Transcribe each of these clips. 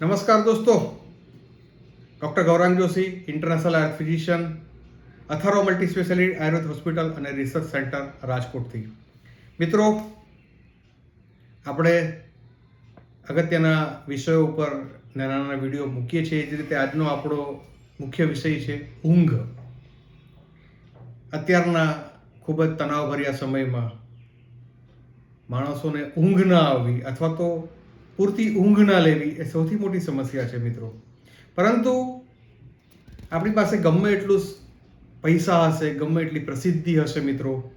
નમસ્કાર દોસ્તો doctor Gaurang Joshi international Ayurveda physician અથારો multi speciality Ayurveda hospital અને રિસર્ચ સેન્ટર રાજકોટથી મિત્રો આપણે અગત્યના વિષયો ઉપર નાના નાના વીડિયો મૂકીએ છીએ એ જ રીતે આજનો આપણો મુખ્ય વિષય છે ઊંઘ। અત્યારના ખૂબ જ તણાવભર્યા સમયમાં માણસોને ઊંઘ ના આવવી, અથવા તો પૂરતી ઊંઘ ના લેવી એ સૌથી મોટી સમસ્યા છે મિત્રો. પરંતુ આપણી પાસે ગમે એટલું પૈસા હશે, ગમે એટલી પ્રસિદ્ધિ હશે મિત્રો.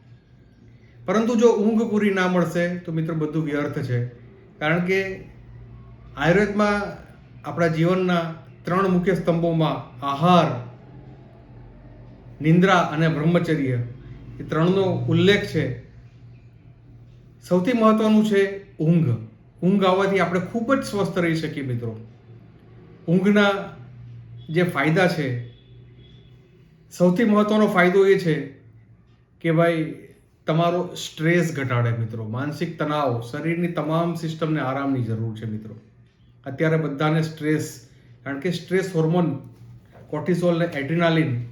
પરંતુ જો ઊંઘ પૂરી ના મળશે, તો મિત્રો બધું વ્યર્થ છે. કારણ કે આયુર્વેદમાં આપણા જીવનના ત્રણ મુખ્ય સ્તંભોમાં આહાર, નિંદ્રા અને બ્રહ્મચર્ય એ ત્રણનો ઉલ્લેખ છે. સૌથી મહત્વનું છે ઊંઘ. ઊંઘ આવવાથી આપણે ખૂબ જ સ્વસ્થ રહી શકીએ મિત્રો. ઊંઘના જે ફાયદા છે, સૌથી મહત્વનો ફાયદો એ છે કે ભાઈ, તમારો સ્ટ્રેસ ઘટાડે મિત્રો. માનસિક તણાવ, શરીરની તમામ સિસ્ટમને આરામની જરૂર છે મિત્રો. અત્યારે બધાને સ્ટ્રેસ, કારણ કે સ્ટ્રેસ હોર્મોન, કોર્ટિસોલ ને એડ્રિનાલિન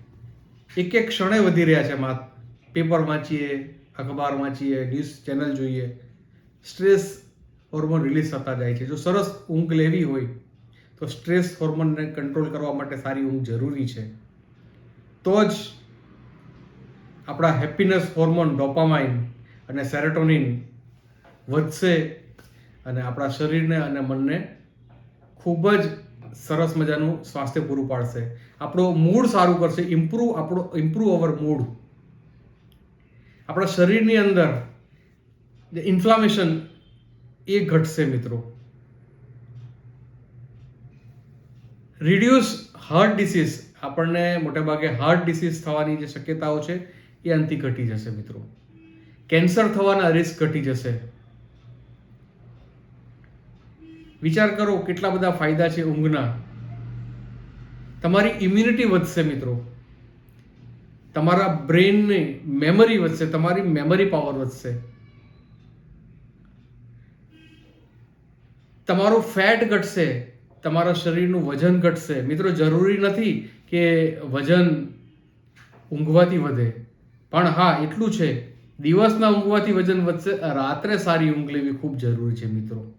એક એક ક્ષણે વધી રહ્યા છે. માં પેપર વાંચીએ, અખબાર વાંચીએ, ન્યૂઝ ચેનલ જોઈએ. સ્ટ્રેસ હોર્મોન રિલીઝ થતા જાય છે. જો સરસ ઊંઘ લેવી હોય, તો સ્ટ્રેસ હોર્મોનને કંટ્રોલ કરવા માટે સારી ઊંઘ જરૂરી છે. તો જ આપણા હેપીનેસ હોર્મોન ડોપામાઇન અને સેરેટોનિન વધશે અને આપણા શરીરને અને મનને ખૂબ જ સરસ મજાનું સ્વાસ્થ્ય પૂરું પાડશે. આપણો મૂડ સારું કરશે. ઇમ્પ્રૂવ આપણો ઇમ્પ્રૂવ અવર મૂડ આપણા શરીરની અંદર જે ઇન્ફ્લામેશન એ ઘટશે મિત્રો. રિડ્યુસ હાર્ટ ડિસીઝ આપણને મોટેભાગે હાર્ટ ડિસીઝ થવાની જે શક્યતાઓ છે, એ અંતિ ઘટી જશે મિત્રો. કેન્સર થવાના રિસ્ક ઘટી જશે. વિચાર કરો કેટલા બધા ફાયદા છે ઊંઘના. તમારી ઇમ્યુનિટી વધશે મિત્રો. તમારા બ્રેનની મેમરી વધશે, તમારી મેમરી પાવર વધશે. તમારું ફેટ ઘટશે, તમારા શરીરનું વજન ઘટશે. મિત્રો, જરૂરી નથી કે વજન ઊંઘવાથી વધે. પણ હા, એટલું છે. દિવસના ઊંઘવાથી વજન વધશે. રાત્રે સારી ઊંઘ લેવી ખૂબ જરૂરી છે, મિત્રો.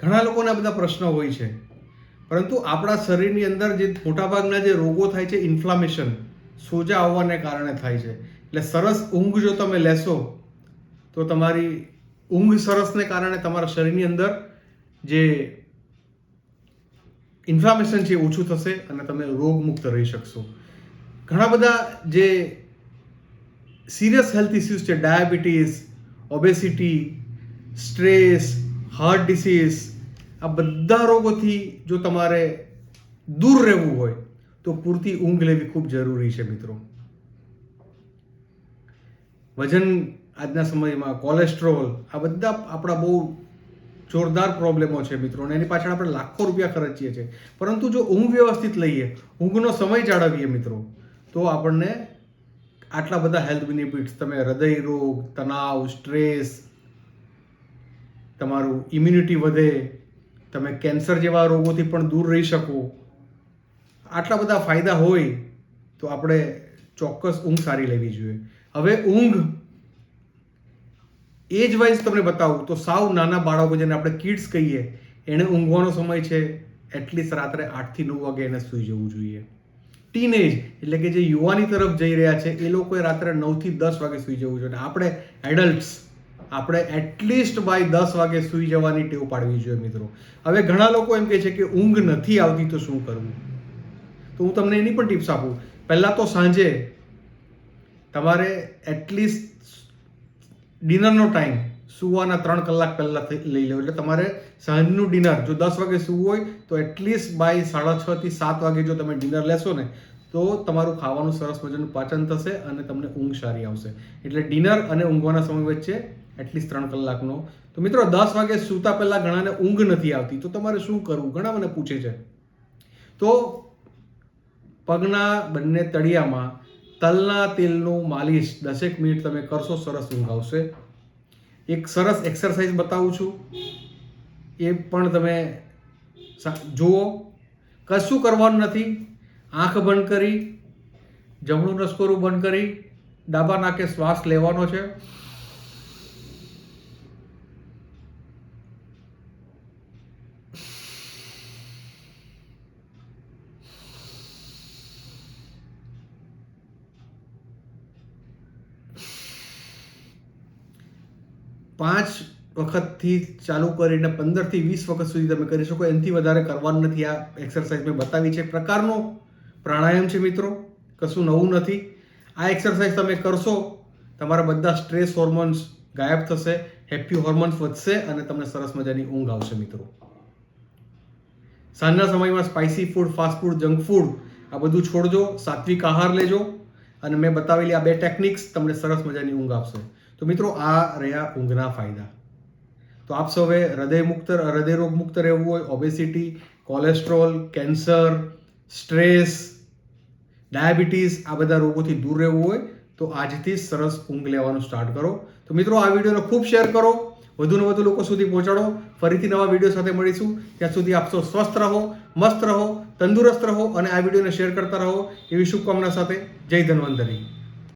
ઘણા લોકોને બધા પ્રશ્નો હોય છે. પરંતુ આપણા શરીરની અંદર જે મોટાભાગના જે રોગો થાય છે, ઇન્ફ્લામેશન, સોજા આવવાને કારણે થાય છે. એટલે સરસ ઊંઘ જો તમે લેશો, તો તમારી ઊંઘ સરસને કારણે તમારા શરીરની અંદર જે ઇન્ફ્લામેશન છે ઓછું થશે અને તમે રોગમુક્ત રહી શકશો. ઘણા બધા જે સિરિયસ હેલ્થ ઇસ્યુઝ છે diabetes obesity stress heart disease આ બધા રોગોથી જો તમારે દૂર રહેવું હોય, તો પૂરતી ઊંઘ લેવી ખૂબ જરૂરી છે મિત્રો. વજન આજના સમયમાં કોલેસ્ટ્રોલ આ બધા આપણા બહુ જોરદાર પ્રોબ્લેમો છે મિત્રો અને એની પાછળ આપણે લાખો રૂપિયા ખર્ચીએ છીએ. પરંતુ જો ઊંઘ વ્યવસ્થિત લઈએ, ઊંઘનો સમય જાળવીએ મિત્રો, તો આપણને આટલા બધા હેલ્થ બેનિફિટ્સ તમે હૃદય રોગ, તણાવ સ્ટ્રેસ તમારું ઇમ્યુનિટી વધે, તમે કેન્સર જેવા રોગોથી પણ દૂર રહી શકો. આટલા બધા ફાયદા હોય, તો આપણે ચોક્કસ ઊંઘ સારી લેવી જોઈએ. હવે ઊંઘ એજ વાઇઝ તમને બતાવું તો સાવ નાના બાળકો જેને આપણે કિડ્સ કહીએ, એને ઊંઘવાનો સમય છે એટલીસ્ટ રાત્રે આઠથી નવ વાગે એને સૂઈ જવું જોઈએ. ટીનેજ એટલે કે જે યુવાની તરફ જઈ રહ્યા છે, એ લોકોએ રાત્રે નવથી દસ વાગે સૂઈ જવું જોઈએ. આપણે એડલ્ટ્સ આપણે એટલીસ્ટ બાય દસ વાગે સૂઈ જવાની ટેવ પાડવી જોઈએ મિત્રો. હવે ઘણા લોકો એમ કહે છે કે ઊંઘ નથી આવતી તો શું કરવું? તો હું તમને એની પણ ટિપ્સ આપું. પહેલાં તો સાંજે તમારે એટલીસ્ટ ડિનરનો ટાઈમ સુવાના ત્રણ કલાક પહેલાં લઈ લેવો એટલે તમારે સાંજનું ડિનર, જો દસ વાગે સૂવું હોય, તો એટલીસ્ટ બાય સાડા છથી સાત વાગે જો તમે ડિનર લેશો ને, તો તમારું ખાવાનું સરસ મજાનું પાચન થશે અને તમને ઊંઘ સારી આવશે. એટલે ડિનર અને ઊંઘવાના સમય વચ્ચે એટલીસ્ટ ત્રણ કલાકનો. તો મિત્રો, દસ વાગે સૂતા પહેલાં ઘણાને ઊંઘ નથી આવતી. તો તમારે શું કરવું? ઘણા મને પૂછે છે. તો પગના બંને તળિયામાં તલના તેલનું માલિશ દસેક મિનિટ તમે કરશો, સરસ ઊંઘ આવશે એક સરસ એક્સરસાઇઝ બતાવું છું. એ પણ તમે જુઓ. કશું કરવાનું નથી. આંખ બંધ કરી, જમણું નસકોરું બંધ કરી, ડાબા નાકે શ્વાસ લેવાનો છે. પાંચ વખતથી ચાલુ કરીને પંદરથી વીસ વખત સુધી તમે કરી શકો. એનાથી વધારે કરવાનું નથી. આ એક્સરસાઇઝ મેં બતાવી છે. પ્રકારનો પ્રાણાયામ છે મિત્રો. કશું નવું નથી. આ એક્સરસાઇઝ તમે કરશો, તમારા બધા સ્ટ્રેસ હોર્મોન્સ ગાયબ થશે હેપી હોર્મોન્સ વધશે અને તમને સરસ મજાની ઊંઘ આવશે મિત્રો. સાંજના સમયમાં spicy food fast food junk food આ બધું છોડજો. સાત્વિક આહાર લેજો. અને મેં બતાવેલી આ બે ટેકનિક્સ તમને સરસ મજાની ઊંઘ આપશે. તો મિત્રો, આ રહ્યા ઊંઘના ફાયદા. તો આપ સૌએ હૃદય મુક્ત હૃદય રોગ મુક્ત રહેવું હોય obesity cholesterol cancer stress diabetes આ બધા રોગોથી દૂર રહેવું હોય, તો આજથી સરસ ઊંઘ લેવાનું સ્ટાર્ટ કરો. તો મિત્રો, આ વિડીયોને ખૂબ શેર કરો. વધુને વધુ લોકો સુધી પહોંચાડો. ફરીથી નવા વીડિયો સાથે મળીશું. ત્યાં સુધી આપ સૌ સ્વસ્થ રહો, મસ્ત રહો, તંદુરસ્ત રહો અને આ વિડીયોને શેર કરતા રહો. એવી શુભકામના સાથે. જય ધન્વંતરી.